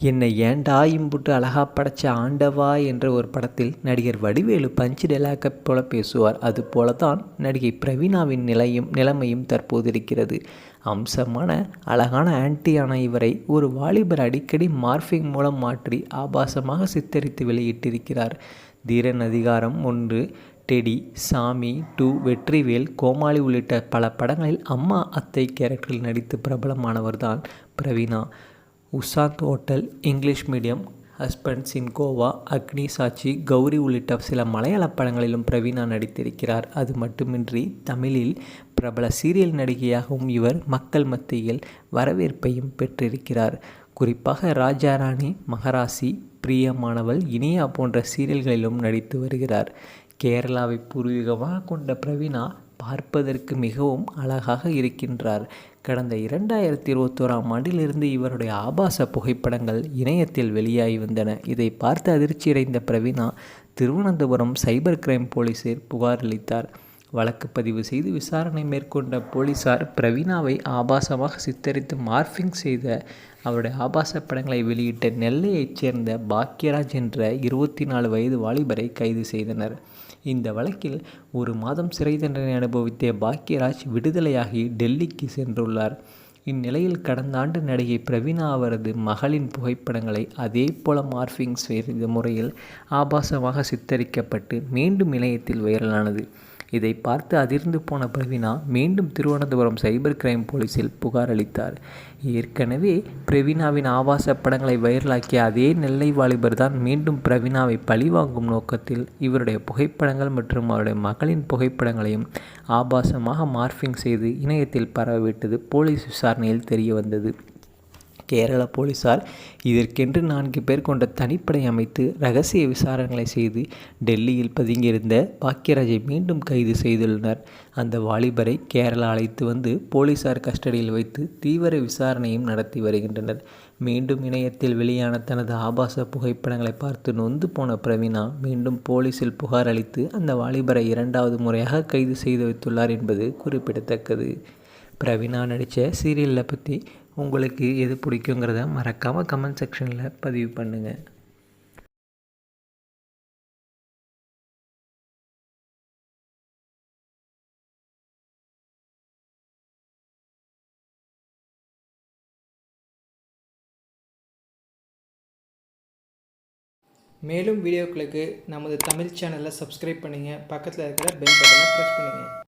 என்னை ஏன்டா இம்புட்டு அழகா படைச்ச ஆண்டவா என்ற ஒரு படத்தில் நடிகர் வடிவேலு பஞ்சு டெலாக்கை போல பேசுவார். அதுபோல தான் நடிகை பிரவீணாவின் நிலையும் நிலைமையும் தற்போது இருக்கிறது. அம்சமான அழகான ஆன்ட்டியான இவரை ஒரு வாலிபர் அடிக்கடி மார்பிங் மூலம் மாற்றி ஆபாசமாக சித்தரித்து வெளியிட்டிருக்கிறார். தீரன் அதிகாரம் ஒன்று டெடி சாமி டூ வெற்றிவேல் கோமாளி உள்ளிட்ட பல படங்களில் அம்மா அத்தை கேரக்டரில் நடித்து பிரபலமானவர் தான் Praveena. Ustad hotel English medium husbands in Goa Agni Sakshi Gauri உள்ளிட்ட சில மலையாள படங்களிலும் பிரவீணா நடித்திருக்கிறார். அது மட்டுமின்றி தமிழில் பிரபல சீரியல் நடிகையாகவும் இவர் மக்கள் மத்தியில் வரவேற்பையும் பெற்றிருக்கிறார். குறிப்பாக ராஜாராணி மகராசி பிரியமானவள் இனியா போன்ற சீரியல்களிலும் நடித்து வருகிறார். கேரளாவை பூர்வீகமாக கொண்ட பிரவீணா பார்ப்பதற்கு மிகவும் அழகாக இருக்கின்றார். கடந்த இரண்டாயிரத்தி இருபத்தோராம் ஆண்டிலிருந்து இவருடைய ஆபாச புகைப்படங்கள் இணையத்தில் வெளியாகி வந்தன. இதை பார்த்து அதிர்ச்சியடைந்த பிரவீனா திருவனந்தபுரம் சைபர் கிரைம் போலீஸில் புகார் அளித்தார். வழக்கு பதிவு செய்து விசாரணை மேற்கொண்ட போலீசார் பிரவீனாவை ஆபாசமாக சித்தரித்து மார்பிங் செய்த அவருடைய ஆபாச படங்களை வெளியிட்ட நெல்லையைச் சேர்ந்த பாக்யராஜ் என்ற இருபத்தி நாலு வயது வாலிபரை கைது செய்தனர். இந்த வழக்கில் ஒரு மாதம் சிறை தண்டனை அனுபவித்த பாக்யராஜ் விடுதலையாகி டெல்லிக்கு சென்றுள்ளார். இந்நிலையில் கடந்த ஆண்டு நடிகை பிரவீணா அவரது மகளின் புகைப்படங்களை அதே போல மார்பிங் செய்த முறையில் ஆபாசமாக சித்தரிக்கப்பட்டு மீண்டும் இணையத்தில் வைரலானது. இதை பார்த்து அதிர்ந்து போன பிரவீனா மீண்டும் திருவனந்தபுரம் சைபர் கிரைம் போலீஸில் புகார் அளித்தார். ஏற்கனவே பிரவீனாவின் ஆபாச படங்களை வைரலாக்கிய அதே நெல்லை வாலிபர் தான் மீண்டும் பிரவீனாவை பழிவாங்கும் நோக்கத்தில் இவருடைய புகைப்படங்கள் மற்றும் அவருடைய மகளின் புகைப்படங்களையும் ஆபாசமாக மார்ஃபிங் செய்து இணையத்தில் பரவவிட்டது போலீஸ் விசாரணையில் தெரிய வந்தது கேரள போலீசார் இதற்கென்று நான்கு பேர் கொண்ட தனிப்படை அமைத்து ரகசிய விசாரணைகளை செய்து டெல்லியில் பதுங்கியிருந்த பாக்கியராஜை மீண்டும் கைது செய்துள்ளனர். அந்த வாலிபரை கேரளா அழைத்து வந்து போலீசார் கஸ்டடியில் வைத்து தீவிர விசாரணையும் நடத்தி வருகின்றனர். மீண்டும் இணையத்தில் வெளியான தனது ஆபாச புகைப்படங்களை பார்த்து நொந்து போன பிரவீனா மீண்டும் போலீசில் புகார் அளித்து அந்த வாலிபரை இரண்டாவது முறையாக கைது செய்து வைத்துள்ளார் என்பது குறிப்பிடத்தக்கது. பிரவீனா நடித்த சீரியலில் பற்றி உங்களுக்கு எது பிடிக்குங்கிறத மறக்காமல் கமெண்ட் செக்ஷனில் பதிவு பண்ணுங்கள் மேலும் வீடியோக்களுக்கு நமது தமிழ் சேனலை சப்ஸ்கிரைப் பண்ணுங்கள் பக்கத்தில் இருக்கிற பெல் பட்டனை ப்ரெஸ் பண்ணுங்கள்